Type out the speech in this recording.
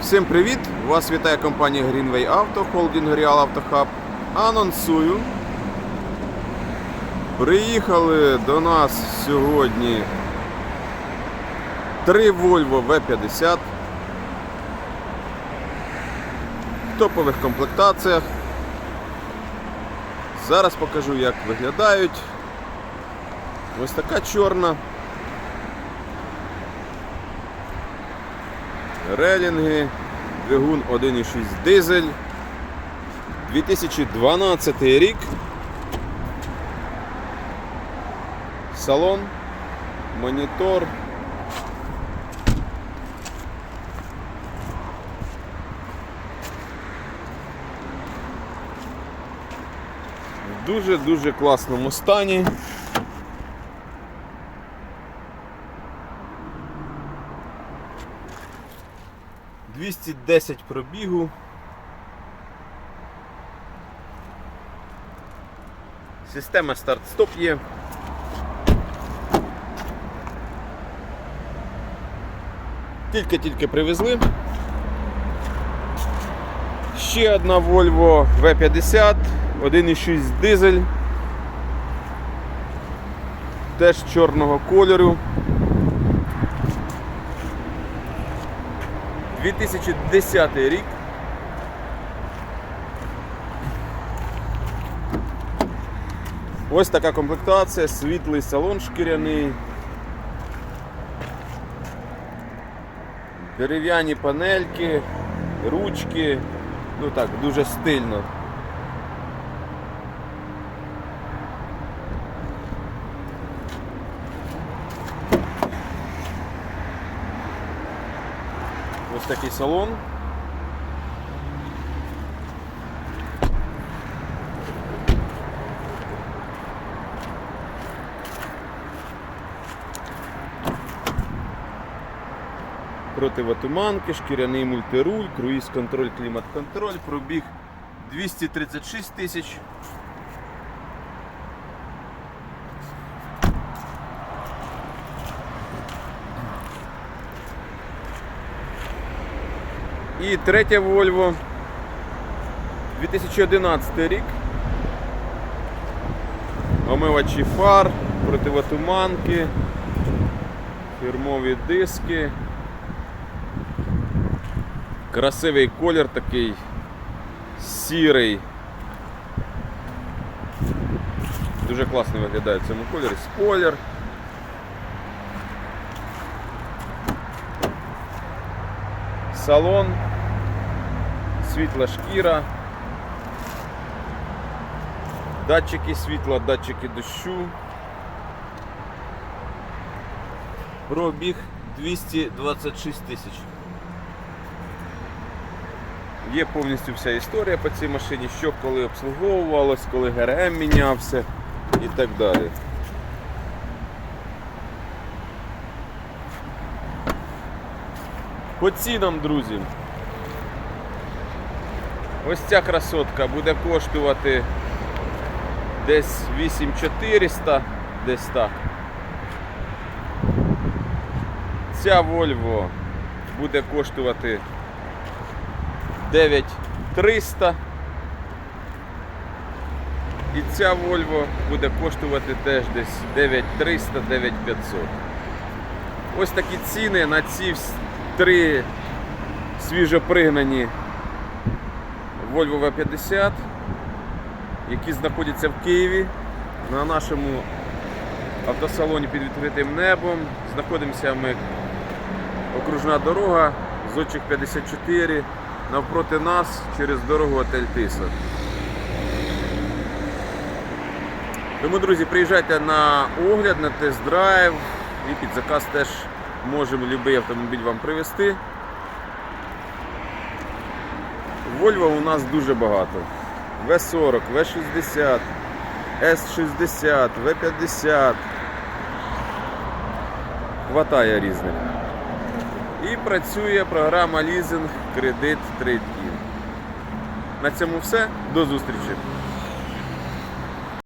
Всім привіт! Вас вітає компанія Greenway Auto, холдинг Real Auto Hub. Анонсую. Приїхали до нас сьогодні три Volvo V50 в топових комплектаціях. Зараз покажу, як виглядають. Ось така чорна. Релінги, двигун 1.6 дизель. 2012 рік. Салон, монітор. Дуже-дуже класному стані. Двісті десять пробігу. Система старт-стоп є. Тільки-тільки привезли. Ще одна Volvo V50, 1.6 дизель. Теж чорного кольору. 2010 рік. Ось така комплектація, світлий салон шкіряний. Дерев'яні панельки, ручки. Ну так, дуже стильно. Ось такий салон. Противотуманки, шкіряний мультируль, круїз-контроль, клімат-контроль, пробіг 236 тисяч. І третя Volvo 2011 рік. Омивачі фар, противотуманки, фірмові диски. Красивий колір такий сірий. Дуже класно виглядає в цьому кольорі. Спойлер. Салон, світла шкіра, датчики світла, датчики дощу. Пробіг 226 тисяч. Є повністю вся історія по цій машині, що коли обслуговувалось, коли ГРМ мінявся і так далі. По цінам, друзі. Ось ця красотка буде коштувати десь 8400, десь так. Ця Volvo буде коштувати 9300. І ця Volvo буде коштувати теж десь 9300 9500. Ось такі ціни на ці три свіжопригнані Volvo V50, які знаходяться в Києві на нашому автосалоні під відкритим небом. Знаходимося ми окружна дорога, зодчих 54, навпроти нас через дорогу отель Тиса. Тому, друзі, приїжджайте на огляд, на тест-драйв і під заказ теж можемо будь-який автомобіль вам привезти. Volvo у нас дуже багато. В40, В60, С60, В50. Хватає різних. І працює програма лізинг кредит 3D. На цьому все. До зустрічі!